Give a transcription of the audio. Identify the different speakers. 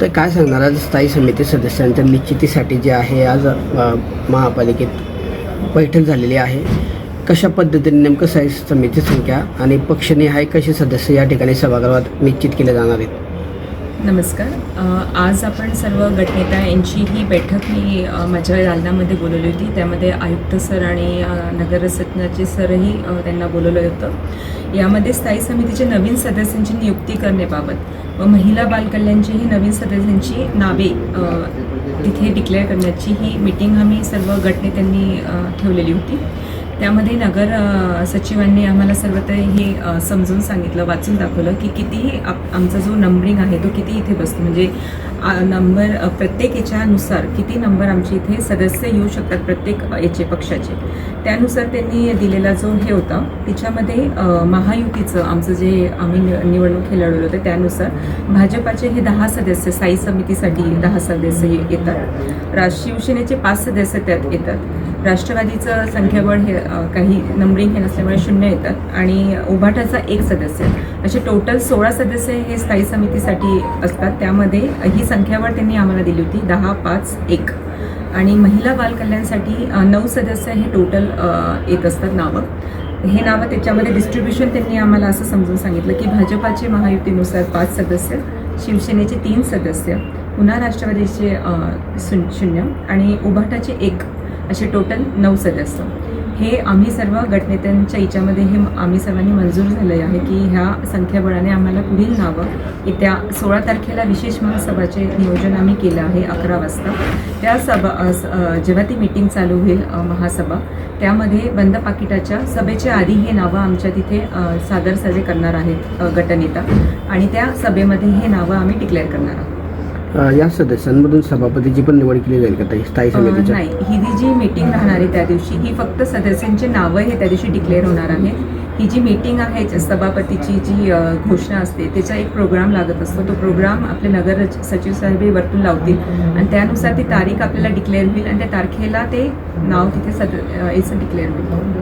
Speaker 1: तर काय सांगणार? आज स्थायी समिती सदस्यांच्या निश्चितीसाठी जे आहे आज महापालिकेत बैठक झालेली आहे. कशा पद्धतीने नेमकं स्थायी समिती संख्या आणि पक्षनिहाय कसे सदस्य या ठिकाणी सभागृहात निश्चित केले जाणार आहेत?
Speaker 2: नमस्कार. आज आपण सर्व गटनेता यांची ही बैठक मी माझ्या दालनामध्ये बोलवली होती. त्यामध्ये आयुक्त सर आणि नगरसत्नाचे सरही त्यांना बोलवलं होतं. यामध्ये स्थायी समितीचे नवीन सदस्यांची नियुक्ती करण्याबाबत व महिला बालकल्याणची ही नवीन सदस्यांची नावे तिथे डिक्लेअर करण्याची ही मीटिंग आम्ही सर्व गटनेत्यांनी ठेवलेली होती. त्यामध्ये नगर सचिवांनी आम्हाला सर्वत्र हे समजून सांगितलं वाचून दाखवलं की कितीही आप आमचा जो नंबरिंग आहे तो किती इथे बसतो. म्हणजे नंबर प्रत्येक याच्यानुसार किती नंबर आमचे इथे सदस्य येऊ शकतात प्रत्येक याचे पक्षाचे. त्यानुसार त्यांनी दिलेला जो हे होता तिच्यामध्ये महायुतीचं आमचं जे आम्ही नि- निवडणूक हे लढवलं होतं त्यानुसार भाजपाचे हे दहा सदस्य स्थायी समितीसाठी दहा सदस्य येतात. राज शिवसेनेचे पाच सदस्य त्यात येतात. राष्ट्रवादीचं संख्याबळ हे काही नंबरिंग हे नसल्यामुळे शून्य येतात. आणि उभाटाचा एक सदस्य असे टोटल सोळा सदस्य हे स्थायी समितीसाठी असतात. त्यामध्ये ही संख्याबळ त्यांनी आम्हाला दिली होती दहा पाच एक. आणि महिला बालकल्याणसाठी नऊ सदस्य हे टोटल येत असतात नावं. हे नावं त्याच्यामध्ये डिस्ट्रीब्युशन त्यांनी आम्हाला असं समजून सांगितलं की भाजपाचे महायुतीनुसार पाच सदस्य शिवसेनेचे तीन सदस्य पुन्हा राष्ट्रवादीचे शून्य आणि उभाटाचे एक असे टोटल नऊ सदस्य. हे आम्ही सर्व गटनेत्यांच्या याच्यामध्ये हे आम्ही सर्वांनी मंजूर झालं आहे की ह्या संख्याबळाने आम्हाला पुढील नावं येत्या सोळा तारखेला विशेष महासभाचे नियोजन आम्ही केलं आहे अकरा वाजता. त्या सभा स- जेव्हा ती मीटिंग चालू होईल महासभा त्यामध्ये बंद पाकिटाच्या सभेच्या आधी हे नावं आमच्या तिथे सादर सजे करणार आहेत गटनेता. आणि त्या सभेमध्ये हे नावं आम्ही डिक्लेअर करणार आहोत.
Speaker 1: अ, या सदस्यांमधून सभापतीची पण निवड केली जाईल का ताई? स्थायी
Speaker 2: अ,
Speaker 1: समितीच्या?
Speaker 2: नाही. ही जी जी मीटिंग राहणार आहे त्या दिवशी ही फक्त सदस्यांचे नावं हे त्या दिवशी डिक्लेअर होणार आहे. ही जी मीटिंग आहे जी सभापतीची जी अ, घोषणा असते त्याचा एक प्रोग्राम लागत असतो. तो प्रोग्राम आपले नगर रच- सचिव साहेब हे वरतून लावतील. आणि त्यानुसार ती तारीख आपल्याला डिक्लेअर होईल आणि त्या तारखेला ते नाव तिथे सद याचं डिक्लेअर होईल.